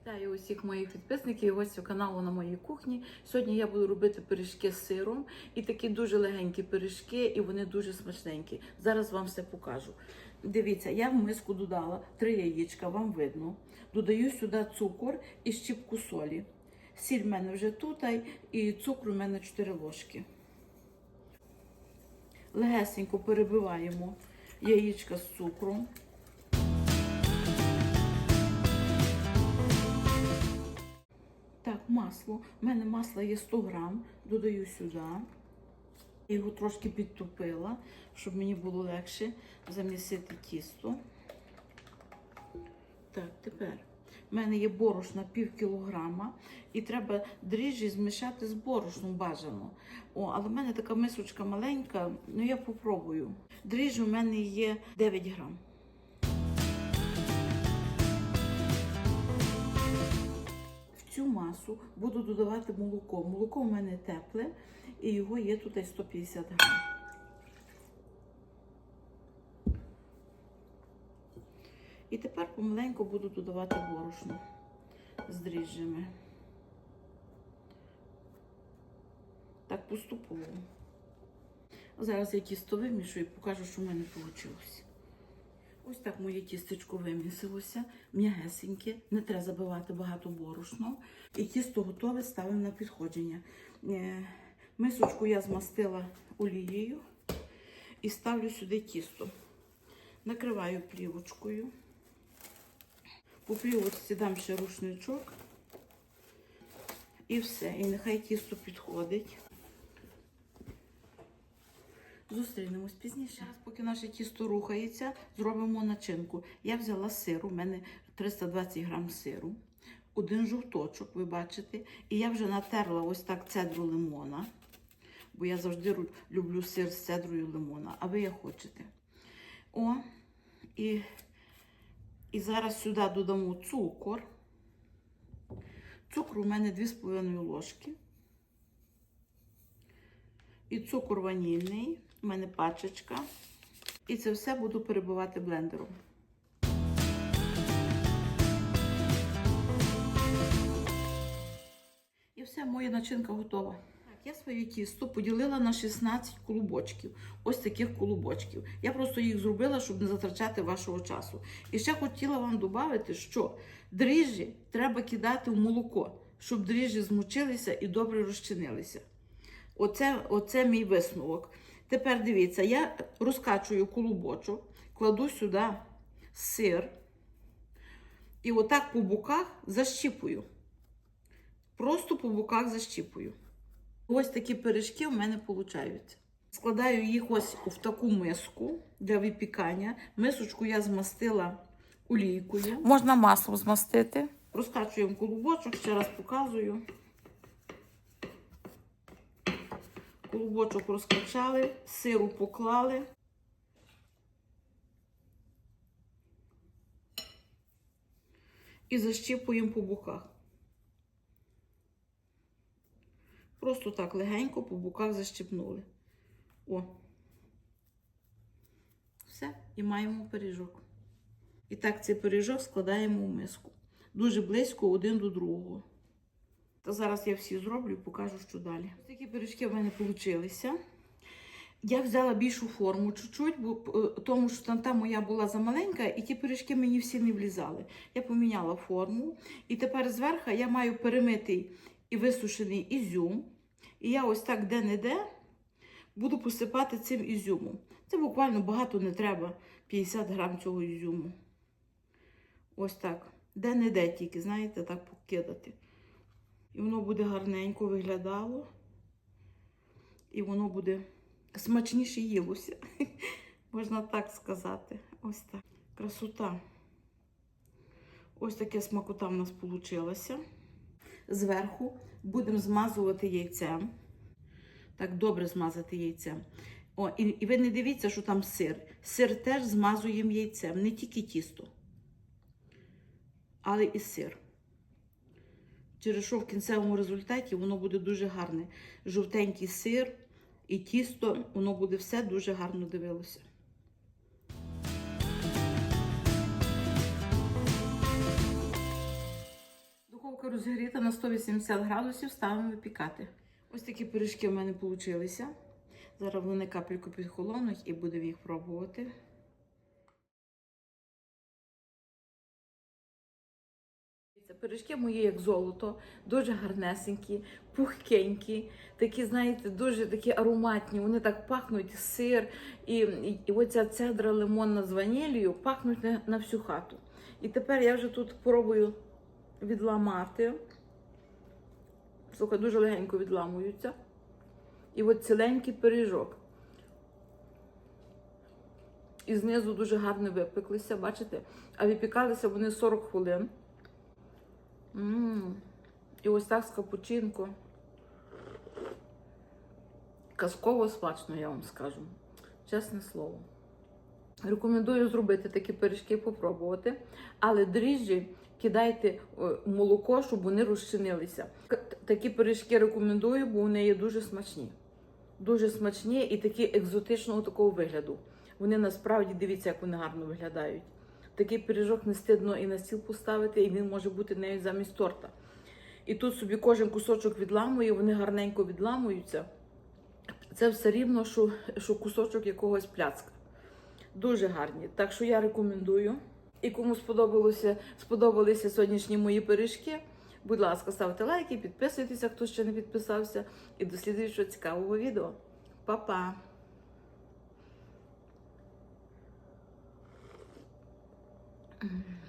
Вітаю усіх моїх підписників і гостів каналу на моїй кухні. Сьогодні я буду робити пиріжки з сиром і такі дуже легенькі пиріжки, і вони дуже смачненькі. Зараз вам все покажу. Дивіться, я в миску додала три яєчка, вам видно. Додаю сюди цукор і щіпку солі. Сіль в мене вже тут, і цукру в мене 4 ложки. Легесенько перебиваємо яєчка з цукром. Так, масло. У мене масло є 100 грам, додаю сюди. Я його трошки підтопила, щоб мені було легше замісити тісто. Так, тепер. У мене є борошна пів кілограма, і треба дріжджі змішати з борошном бажано. О, але в мене така мисочка маленька, ну я попробую. Дріжджі у мене є 9 грам. Цю масу буду додавати молоко. Молоко у мене тепле, і його є тут 150 грам. І тепер помаленьку буду додавати борошно з дріжджами. Так поступово. Зараз я тісто вимішую і покажу, що в мене вийшло. Ось так моє тістечко вимісилося, м'ягесеньке, не треба забивати багато борошно. І тісто готове, ставимо на підходження. Е, Мисочку я змастила олією і ставлю сюди тісто. Накриваю плівочкою. По плівочці дам ще рушничок. І все. І нехай тісто підходить. Зустрінемось пізніше. Зараз, поки наше тісто рухається, зробимо начинку. Я взяла сир, у мене 320 грам сиру, один жовточок, ви бачите. І я вже натерла ось так цедру лимона, бо я завжди люблю сир з цедрою лимона, а ви як хочете. О, і, і зараз сюди додамо цукор. Цукру у мене 2,5 ложки. І цукор ванільний, у мене пачечка. І це все буду перебивати блендером. І все, моя начинка готова. Так, я своє тісто поділила на 16 колубочків. Ось таких колубочків. Я просто їх зробила, щоб не затрачати вашого часу. І ще хотіла вам додати, що дріжджі треба кидати в молоко, щоб дріжджі змочилися і добре розчинилися. Оце, оце мій висновок. Тепер дивіться, я розкачую колубочок, кладу сюди сир і отак по боках защіпую. Просто по боках защіпую. Ось такі пиріжки у мене виходять. Складаю їх ось в таку миску для випікання. Мисочку я змастила олійкою. Можна маслом змастити. Розкачуємо колубочок, ще раз показую. Колубочок розкачали, сиру поклали. І защіпуємо по боках. Просто так легенько по боках защіпнули. О. Все, і маємо пиріжок. І так цей пиріжок складаємо в миску. Дуже близько один до другого. Та зараз я всі зроблю і покажу, що далі. Ось такі пиріжки в мене вийшли. Я взяла більшу форму чуть-чуть, бо е, тому що там та моя була замаленька, і ті пиріжки мені всі не влізали. Я поміняла форму. І тепер зверху я маю перемитий і висушений ізюм. І я ось так де-не-де буду посипати цим ізюмом. Це буквально багато не треба 50 грам цього ізюму. Ось так. Де-не-де тільки, знаєте, так покидати. І воно буде гарненько виглядало. І воно буде смачніше їлося. Можна так сказати. Ось так. Красота. Ось таке смакота в нас вийшло. Зверху будемо змазувати яйцем. Так, добре змазати яйцем. О, і, і ви не дивіться, що там сир. Сир теж змазуємо яйцем, не тільки тісто, але і сир. Через що в кінцевому результаті воно буде дуже гарне. Жовтенький сир і тісто, воно буде все дуже гарно дивилося. Духовка розігріта на 180 градусів, ставимо випікати. Ось такі пиріжки в мене вийшли. Зараз вони капельку підхолонуть і будемо їх пробувати. Це пиріжки мої як золото, дуже гарнесенькі, пухкенькі, такі, знаєте, дуже такі ароматні. Вони так пахнуть сир і, і, і оця цедра лимонна з ванілію пахнуть на, на всю хату. І тепер я вже тут пробую відламати. Слухай, дуже легенько відламуються. І от ціленький пиріжок. І знизу дуже гарно випеклися, бачите? А випікалися вони 40 хвилин. М, І ось так з капучинко. Казково смачно, я вам скажу. Чесне слово. Рекомендую зробити такі пиріжки, попробувати. Але дріжджі кидайте е, в молоко, щоб вони розчинилися. Такі пиріжки рекомендую, бо вони є дуже смачні. Дуже смачні і такі екзотичного такого вигляду. Вони насправді дивіться, як вони гарно виглядають. Такий пиріжок не стидно і на стіл поставити, і він може бути навіть замість торта. І тут собі кожен кусочок відламує, вони гарненько відламуються. Це все рівно, що, що кусочок якогось пляцка. Дуже гарні. Так що я рекомендую. І кому сподобалося, сподобалися сьогоднішні мої пиріжки, будь ласка, ставте лайки, підписуйтеся, хто ще не підписався. І до цікавого відео. Па-па! Mm.